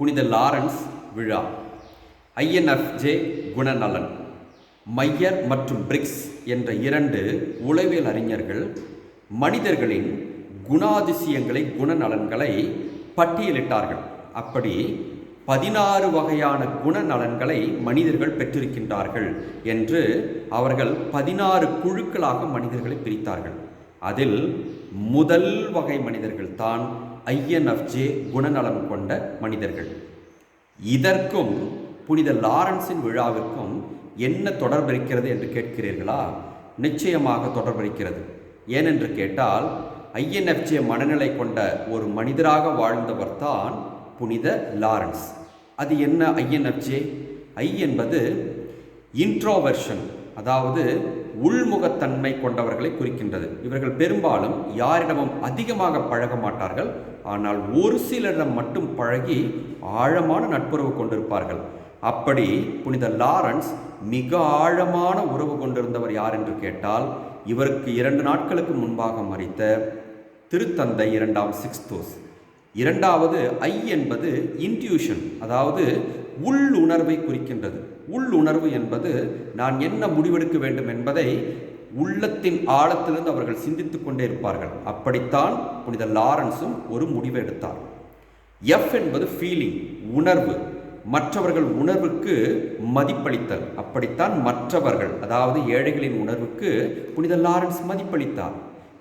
புனித லாரன்ஸ் விழா. ஐஎன்எஃப்ஜே குணநலன். மையர் மற்றும் பிரிக்ஸ் என்ற இரண்டு உளவியல் அறிஞர்கள் மனிதர்களின் குணாதிசயங்களை குணநலன்களை பட்டியலிட்டார்கள். அப்படி பதினாறு வகையான குணநலன்களை மனிதர்கள் பெற்றிருக்கின்றார்கள் என்று அவர்கள் பதினாறு குழுக்களாக மனிதர்களை பிரித்தார்கள். அதில் முதல் வகை மனிதர்கள் தான் ஐஎன்எஃப்ஜே குணநலம் கொண்ட மனிதர்கள். இதற்கும் புனித லாரன்ஸின் விழாவிற்கும் என்ன தொடர்பு இருக்கிறது என்று கேட்கிறீர்களா? நிச்சயமாக தொடர்பு இருக்கிறது. ஏனென்று கேட்டால் ஐஎன்எஃப்ஜே மனநிலை கொண்ட ஒரு மனிதராக வாழ்ந்தவர் தான் புனித லாரன்ஸ். அது என்ன ஐஎன்எஃப்ஜே? ஐ என்பது இன்ட்ரோவர்ஷன் அதாவது உள்முகத்தன்மை கொண்டவர்களை குறிக்கின்றது. இவர்கள் பெரும்பாலும் யாரிடமும் அதிகமாக பழக மாட்டார்கள். ஆனால் ஒரு சிலரிடம் மட்டும் பழகி ஆழமான நட்புறவு கொண்டிருப்பார்கள். அப்படி புனித லாரன்ஸ் மிக ஆழமான உறவு கொண்டிருந்தவர் யார் என்று கேட்டால் இவருக்கு இரண்டு நாட்களுக்கு முன்பாக மறித்த திருத்தந்தை இரண்டாம் சிக்ஸ்தோஸ். இரண்டாவது ஐ என்பது இன்ட்யூஷன் அதாவது உள் உணர்வை குறிக்கின்றது. உள் உணர்வு என்பது நான் என்ன முடிவெடுக்க வேண்டும் என்பதை உள்ளத்தின் ஆழத்திலிருந்து அவர்கள் சிந்தித்துக் கொண்டே இருப்பார்கள். அப்படித்தான் புனித லாரன்ஸும் ஒரு முடிவு எடுத்தார். எஃப் என்பது ஃபீலிங் உணர்வு. மற்றவர்கள் உணர்வுக்கு மதிப்பளித்தல். அப்படித்தான் மற்றவர்கள் அதாவது ஏழைகளின் உணர்வுக்கு புனித லாரன்ஸ் மதிப்பளித்தார்.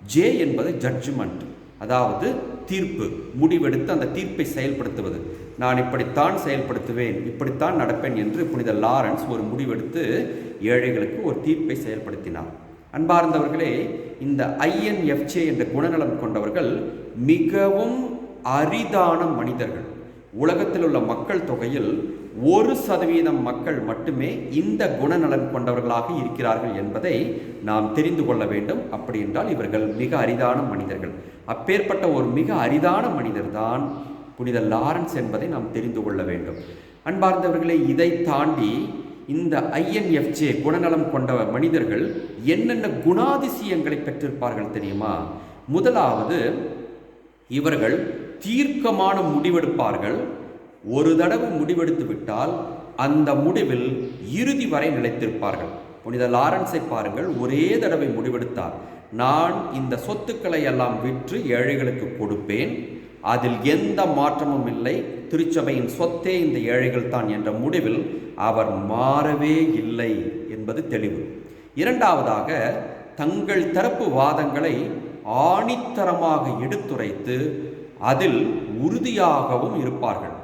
ஜே என்பது ஜட்ஜ்மெண்ட் அதாவது தீர்ப்பு முடிவெடுத்து அந்த தீர்ப்பை செயல்படுத்துவது. நான் இப்படித்தான் செயல்படுத்துவேன் இப்படித்தான் நடப்பேன் என்று புனித லாரன்ஸ் ஒரு முடிவெடுத்து ஏழைகளுக்கு ஒரு தீர்ப்பை செயல்படுத்தினார். அன்பார்ந்தவர்களே இந்த ஐஎன்எஃப்ஜே என்ற குணநலம் கொண்டவர்கள் மிகவும் அரிதான மனிதர்கள். உலகத்தில் உள்ள மக்கள் தொகையில் ஒரு சதவீதம் மக்கள் மட்டுமே இந்த குணநலன் கொண்டவர்களாக இருக்கிறார்கள் என்பதை நாம் தெரிந்து கொள்ள வேண்டும். அப்படி என்றால் இவர்கள் மிக அரிதான மனிதர்கள். அப்பேற்பட்ட ஒரு மிக அரிதான மனிதர் தான் புனித லாரன்ஸ் என்பதை நாம் தெரிந்து கொள்ள வேண்டும். அன்பார்ந்தவர்களே இதை தாண்டி இந்த ஐஎன்எஃப்ஜே குணநலம் கொண்ட மனிதர்கள் என்னென்ன குணாதிசயங்களை பெற்றிருப்பார்கள் தெரியுமா? முதலாவது இவர்கள் தீர்க்கமான முடிவெடுப்பார்கள். ஒரு தடவை முடிவெடுத்து விட்டால் அந்த முடிவில் இறுதி வரை நிலைத்திருப்பார்கள். புனித லாரன்ஸை பாருங்கள் ஒரே தடவை முடிவெடுத்தார். நான் இந்த சொத்துக்களை எல்லாம் விற்று ஏழைகளுக்கு கொடுப்பேன். அதில் எந்த மாற்றமும் இல்லை. திருச்சபையின் சொத்தே இந்த ஏழைகள் தான் என்ற முடிவில் அவர் மாறவே இல்லை என்பது தெளிவு. இரண்டாவதாக தங்கள் தரப்பு வாதங்களை ஆணித்தரமாக எடுத்துரைத்து அதில் உறுதியாகவும் இருப்பார்கள்.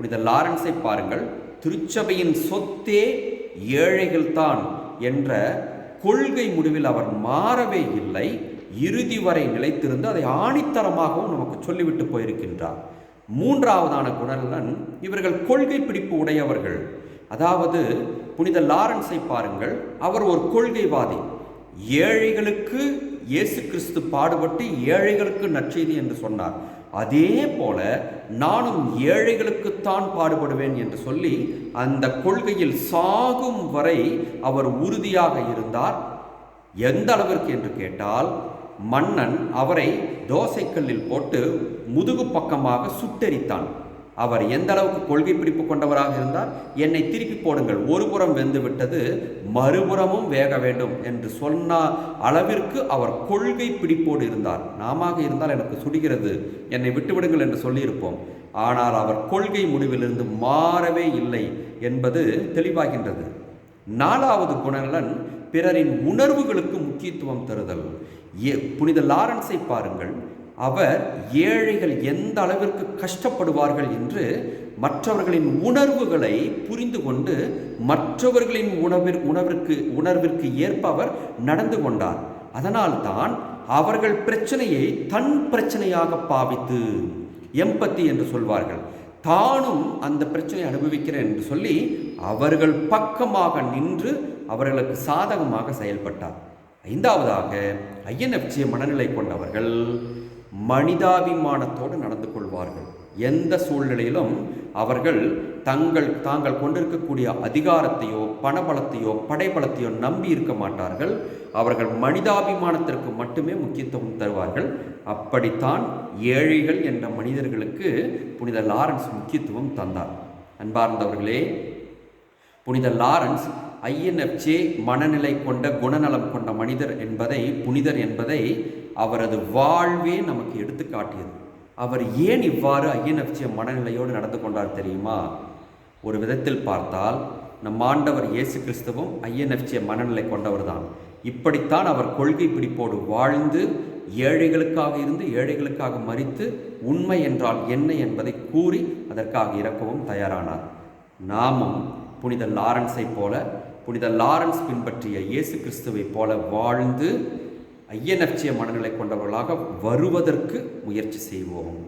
புனித லாரன்ஸை பாருங்கள். திருச்சபையின் சொத்தே ஏழைகள்தான் என்ற கொள்கை முடிவில் அவர் மாறவே இல்லை. இறுதி வரை நிலைத்திருந்து அதை ஆணித்தரமாகவும் நமக்கு சொல்லிவிட்டு போயிருக்கின்றார். மூன்றாவதான குணநலன் இவர்கள் கொள்கை பிடிப்பு உடையவர்கள். அதாவது புனித லாரன்ஸை பாருங்கள். அவர் ஒரு கொள்கைவாதி. ஏழைகளுக்கு இயேசு கிறிஸ்து பாடுபட்டு ஏழைகளுக்கு நற்செய்தி என்று சொன்னார். அதே போல நானும் ஏழைகளுக்குத்தான் பாடுபடுவேன் என்று சொல்லி அந்த கொள்கையில் சாகும் வரை அவர் உறுதியாக இருந்தார். எந்த அளவிற்கு என்று கேட்டால் மன்னன் அவரை தோசைக்கல்லில் போட்டு முதுகு பக்கமாக சுட்டெரித்தான். அவர் எந்த அளவுக்கு கொள்கை பிடிப்பு கொண்டவராக இருந்தால் என்னை திருப்பி போடுங்கள். ஒரு புறம் வெந்து விட்டது மறுபுறமும் வேக வேண்டும் என்று சொன்ன அளவிற்கு அவர் கொள்கை பிடிப்போடு இருந்தார். நாம இருந்தால் எனக்கு சுடுகிறது. என்னை விட்டுவிடுங்கள் என்று சொல்லியிருப்போம். ஆனால் அவர் கொள்கை முடிவிலிருந்து மாறவே இல்லை என்பது தெளிவாகின்றது. நாலாவது குணநலன் பிறரின் உணர்வுகளுக்கு முக்கியத்துவம் தருதல். ஏ புனித லாரன்ஸை பாருங்கள். அவர் ஏழைகள் எந்த அளவிற்கு கஷ்டப்படுவார்கள் என்று மற்றவர்களின் உணர்வுகளை புரிந்து கொண்டு மற்றவர்களின் உணவிற் உணவிற்கு உணர்விற்கு ஏற்ப அவர் நடந்து கொண்டார். அதனால்தான் அவர்கள் பிரச்சனையை தன் பிரச்சனையாக பாவித்து எம்பத்தி என்று சொல்வார்கள். தானும் அந்த பிரச்சனையை அனுபவிக்கிறேன் என்று சொல்லி அவர்கள் பக்கமாக நின்று அவர்களுக்கு சாதகமாக செயல்பட்டார். ஐந்தாவதாக ஐஎன்எஃப்ஜே மனநிலை கொண்டவர்கள் மனிதாபிமானத்தோடு நடந்து கொள்வார்கள். எந்த சூழ்நிலையிலும் அவர்கள் தங்கள் தாங்கள் கொண்டிருக்கக்கூடிய அதிகாரத்தையோ பணபலத்தையோ படைபலத்தையோ நம்பி இருக்க மாட்டார்கள். அவர்கள் மனிதாபிமானத்திற்கு மட்டுமே முக்கியத்துவம் தருவார்கள். அப்படித்தான் ஏழைகள் என்ற மனிதர்களுக்கு புனித லாரன்ஸ் முக்கியத்துவம் தந்தார். அன்பார்ந்தவர்களே புனித லாரன்ஸ் ஐஎன்எஃப்ஜே மனநிலை கொண்ட குணநலம் கொண்ட மனிதர் என்பதை புனிதர் என்பதை அவரது வாழ்வே நமக்கு எடுத்து காட்டியது அவர் ஏன் இவ்வாறு ஐஎன்எஃப்ஜே மனநிலையோடு நடந்து கொண்டார் தெரியுமா? ஒரு விதத்தில் பார்த்தால் நம் ஆண்டவர் இயேசு கிறிஸ்துவும் ஐஎன்எஃப்ஜே மனநிலை கொண்டவர்தான். இப்படித்தான் அவர் கொள்கை பிடிப்போடு வாழ்ந்து ஏழைகளுக்காக இருந்து ஏழைகளுக்காக மறித்து உண்மை என்றால் என்ன என்பதை கூறி அதற்காக இறக்கவும் தயாரானார். நாமும் புனித லாரன்ஸை போல புனித லாரன்ஸ் பின்பற்றிய இயேசு கிறிஸ்துவை போல வாழ்ந்து ஐயனட்சிய மனநிலை கொண்டவர்களாக வருவதற்கு முயற்சி செய்வோம்.